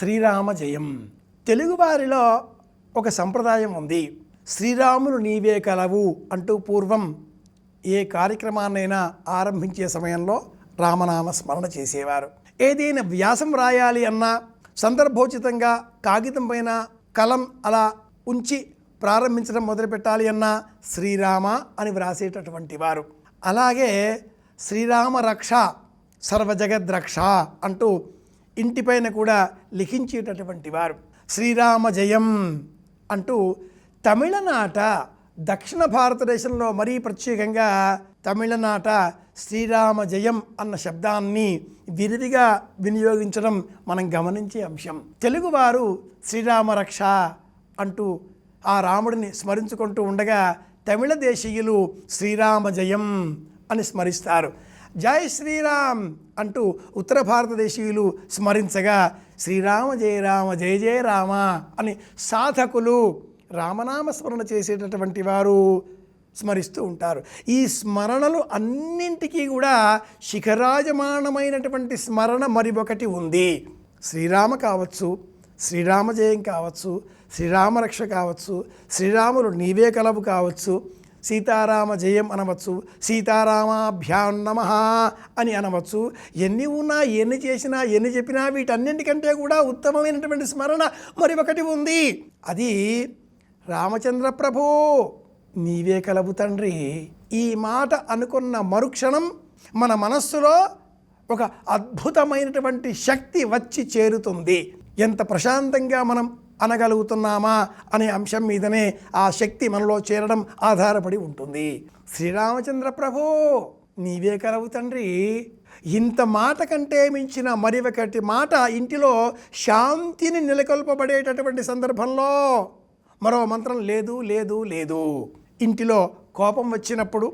శ్రీరామ జయం తెలుగువారిలో ఒక సంప్రదాయం ఉంది. శ్రీరాములు నీవే కలవు అంటూ పూర్వం ఏ కార్యక్రమాన్నైనా ఆరంభించే సమయంలో రామనామ స్మరణ చేసేవారు. ఏదైనా వ్యాసం రాయాలి అన్నా సందర్భోచితంగా కాగితం పైన కలం అలా ఉంచి ప్రారంభించడం మొదలుపెట్టాలి అన్నా శ్రీరామ అని వ్రాసేటటువంటి వారు. అలాగే శ్రీరామ రక్ష సర్వజగద్రక్ష అంటూ ఇంటిపైన కూడా లిఖించేటటువంటి వారు. శ్రీరామ జయం అంటూ తమిళనాట దక్షిణ భారతదేశంలో మరీ ప్రత్యేకంగా తమిళనాట శ్రీరామ జయం అన్న శబ్దాన్ని విరివిగా వినియోగించడం మనం గమనించే అంశం. తెలుగువారు శ్రీరామ రక్ష అంటూ ఆ రాముడిని స్మరించుకుంటూ ఉండగా తమిళ దేశీయులు శ్రీరామ జయం అని స్మరిస్తారు. జై శ్రీరామ్ అంటూ ఉత్తర భారతదేశీయులు స్మరించగా శ్రీరామ జయ రామ జయ జయ రామ అని సాధకులు రామనామ స్మరణ చేసేటటువంటి వారు స్మరిస్తూ ఉంటారు. ఈ స్మరణలు అన్నింటికీ కూడా శిఖరాజమానమైనటువంటి స్మరణ మరి ఒకటి ఉంది. శ్రీరామ కావచ్చు శ్రీరామ జయం కావచ్చు శ్రీరామరక్ష కావచ్చు శ్రీరాములు నీవే కలవు కావచ్చు సీతారామ జయం అనవచ్చు సీతారామాభ్యాం నమ అని అనవచ్చు. ఎన్ని ఉన్నా ఎన్ని చేసినా ఎన్ని చెప్పినా వీటన్నింటికంటే కూడా ఉత్తమమైనటువంటి స్మరణ మరి ఒకటి ఉంది. అది రామచంద్ర ప్రభు నీవే కలవు తండ్రి ఈ మాట అనుకున్న మరుక్షణం మన మనస్సులో ఒక అద్భుతమైనటువంటి శక్తి వచ్చి చేరుతుంది. ఎంత ప్రశాంతంగా మనం అనగలుగుతున్నామా అనే అంశం మీదనే ఆ శక్తి మనలో చేరడం ఆధారపడి ఉంటుంది. శ్రీరామచంద్ర ప్రభు నీవే కలవు తండ్రి. ఇంత మాట కంటే మించిన మరి ఒకటి మాట ఇంటిలో శాంతిని నెలకొల్పబడేటటువంటి సందర్భంలో మరో మంత్రం లేదు లేదు లేదు. ఇంటిలో కోపం వచ్చినప్పుడు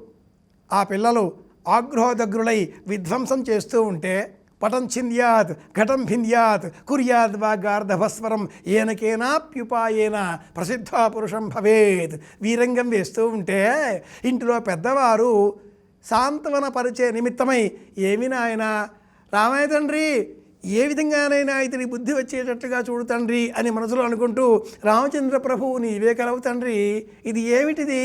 ఆ పిల్లలు ఆగ్రహోదగ్రులై విధ్వంసం చేస్తూ ఉంటే పటం ఛింద్యాత్ ఘటం భింద్యాత్ కుర్యాద్ వాగార్ధభస్వరం ఏనకేనాప్యుపాయేన ప్రసిద్ధ పురుషం భవేత్. వీరంగం వేస్తూ ఉంటే ఇంటిలో పెద్దవారు సాంత్వన పరిచే నిమిత్తమై ఏమి నాయన రామయ్య తండ్రి ఏ విధంగానైనా ఇతని బుద్ధి వచ్చేటట్టుగా చూడు తండ్రి అని మనసులో అనుకుంటూ రామచంద్ర ప్రభువు నీవే కలవు తండ్రి ఇది ఏమిటిది?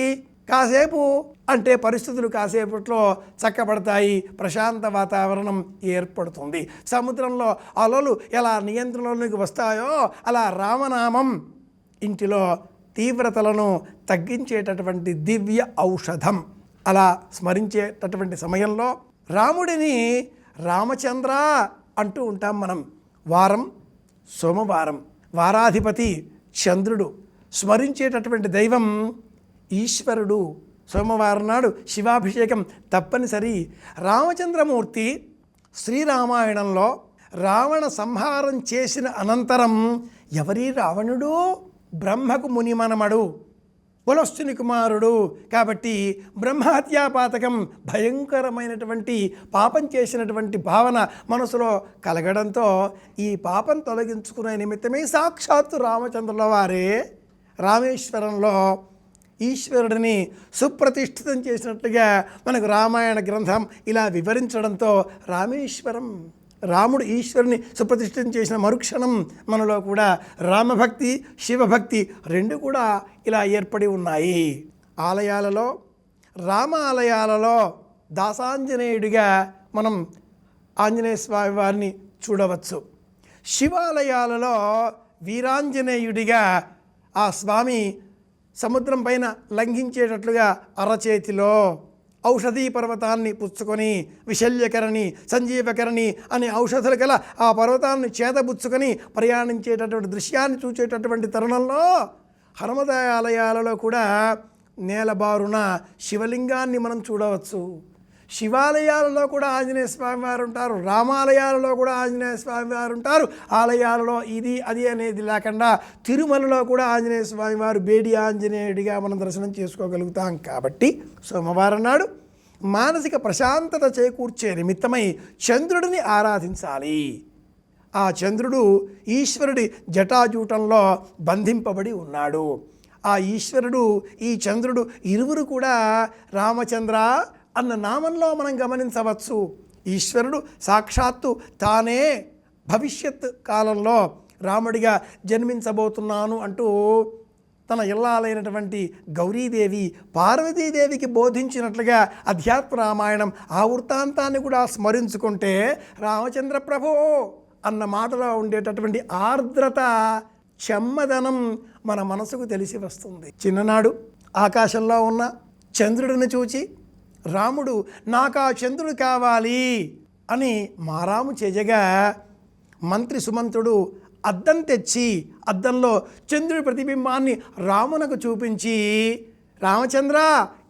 కాసేపు అంటే పరిస్థితులు కాసేపట్లో చక్కబడతాయి. ప్రశాంత వాతావరణం ఏర్పడుతుంది. సముద్రంలో అలలు ఎలా నియంత్రణలోకి వస్తాయో అలా రామనామం ఇంటిలో తీవ్రతలను తగ్గించేటటువంటి దివ్య ఔషధం. అలా స్మరించేటటువంటి సమయంలో రాముడిని రామచంద్ర అంటూ ఉంటాం మనం. వారం సోమవారం వారాధిపతి చంద్రుడు. స్మరించేటటువంటి దైవం ఈశ్వరుడు సోమవారం నాడు శివాభిషేకం తప్పనిసరి. రామచంద్రమూర్తి శ్రీరామాయణంలో రావణ సంహారం చేసిన అనంతరం ఎవరి రావణుడు బ్రహ్మకు మునిమనమడు. కులస్తుని కుమారుడు కాబట్టి బ్రహ్మహత్యాపాతకం భయంకరమైనటువంటి పాపం చేసినటువంటి భావన మనసులో కలగడంతో ఈ పాపం తొలగించుకునే నిమిత్తమే సాక్షాత్తు రామచంద్రుల వారే రామేశ్వరంలో ఈశ్వరుడిని సుప్రతిష్ఠితం చేసినట్లుగా మనకు రామాయణ గ్రంథం ఇలా వివరించడంతో రామేశ్వరం రాముడు ఈశ్వరుని సుప్రతిష్ఠితం చేసిన మరుక్షణం మనలో కూడా రామభక్తి శివభక్తి రెండు కూడా ఇలా ఏర్పడి ఉన్నాయి. ఆలయాలలో రామ ఆలయాలలో దాసాంజనేయుడిగా మనం ఆంజనేయ స్వామి వారిని చూడవచ్చు. శివాలయాలలో వీరాంజనేయుడిగా ఆ స్వామి సముద్రం పైన లంఘించేటట్లుగా అరచేతిలో ఔషధీ పర్వతాన్ని పుచ్చుకొని విశల్యకరణి సంజీవకరణి అనే ఔషధాలు గల ఆ పర్వతాన్ని చేతబుచ్చుకొని ప్రయాణించేటటువంటి దృశ్యాన్ని చూచేటటువంటి తరుణంలో హనుమదాయ ఆలయాలలో కూడా నేలబారున శివలింగాన్ని మనం చూడవచ్చు. శివాలయాలలో కూడా ఆంజనేయ స్వామి వారు ఉంటారు రామాలయాలలో కూడా ఆంజనేయ స్వామి వారు ఉంటారు. ఆలయాలలో ఇది అది అనేది లేకుండా తిరుమలలో కూడా ఆంజనేయ స్వామి వారు బేడి ఆంజనేయుడిగా మనం దర్శనం చేసుకోగలుగుతాం కాబట్టి సోమవారం నాడు మానసిక ప్రశాంతత చేకూర్చే నిమిత్తమై చంద్రుడిని ఆరాధించాలి. ఆ చంద్రుడు ఈశ్వరుడి జటాజూటంలో బంధింపబడి ఉన్నాడు. ఆ ఈశ్వరుడు ఈ చంద్రుడు ఇరువురు కూడా రామచంద్ర అన్న నామంలో మనం గమనించవచ్చు. ఈశ్వరుడు సాక్షాత్తు తానే భవిష్యత్ కాలంలో రాముడిగా జన్మించబోతున్నాను అంటూ తన ఇల్లాలైనటువంటి గౌరీదేవి పార్వతీదేవికి బోధించినట్లుగా అధ్యాత్మ రామాయణం ఆ వృత్తాంతాన్ని కూడా స్మరించుకుంటే రామచంద్ర ప్రభు అన్న మాటలో ఉండేటటువంటి ఆర్ద్రత చెమ్మదనం మన మనసుకు తెలిసి వస్తుంది. చిన్ననాడు ఆకాశంలో ఉన్న చంద్రుడిని చూచి రాముడు నాకు ఆ చంద్రుడు కావాలి అని మారాము చేయగా మంత్రి సుమంతుడు అద్దం తెచ్చి అద్దంలో చంద్రుడి ప్రతిబింబాన్ని రామునకు చూపించి రామచంద్ర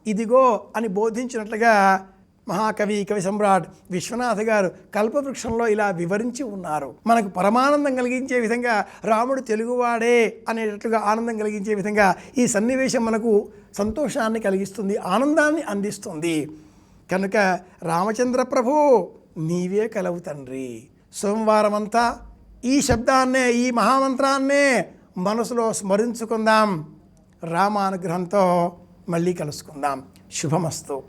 ఇదిగో అని బోధించినట్లుగా మహాకవి కవి సమ్రాట్ విశ్వనాథ్ గారు కల్పవృక్షంలో ఇలా వివరించి ఉన్నారు. మనకు పరమానందం కలిగించే విధంగా రాముడు తెలుగువాడే అనేటట్లుగా ఆనందం కలిగించే విధంగా ఈ సన్నివేశం మనకు సంతోషాన్ని కలిగిస్తుంది ఆనందాన్ని అందిస్తుంది. కనుక రామచంద్ర ప్రభు నీవే కలవు తండ్రి. సోమవారం అంతా ఈ శబ్దాన్నే ఈ మహామంత్రాన్నే మనసులో స్మరించుకుందాం. రామానుగ్రహంతో మళ్ళీ కలుసుకుందాం. శుభమస్తు.